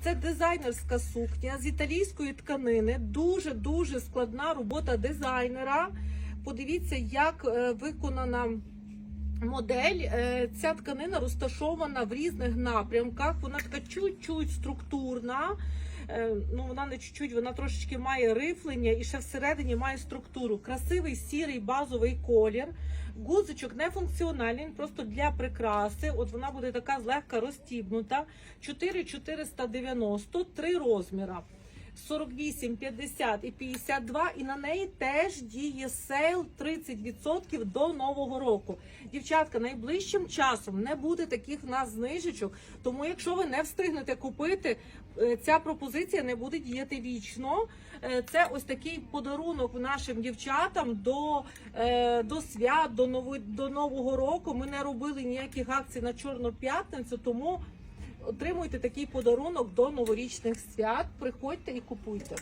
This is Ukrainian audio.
Це дизайнерська сукня з італійської тканини. Дуже дуже складна робота дизайнера. Подивіться, як е, виконана модель. Е, Ця тканина розташована в різних напрямках. Вона така чуть-чуть структурна. Е, Ну, вона не чуть-чуть, вона трошечки має рифлення і ще всередині має структуру. Красивий сірий базовий колір. Гудзичок не функціональний, він просто для прикраси. От вона буде така злегка розтібнута. 4490, три розміра. 48, 50 і 52, і на неї теж діє сейл 30% до нового року. Дівчатка, найближчим часом не буде таких в нас знижечок. Тому, якщо ви не встигнете купити, е, ця пропозиція не буде діяти вічно. Е, Це ось такий подарунок нашим дівчатам до, е, до свят, до, нови, до нового року. Ми не робили ніяких акцій на Чорну п'ятницю, тому отримуйте такий подарунок до новорічних свят. Приходьте і купуйте.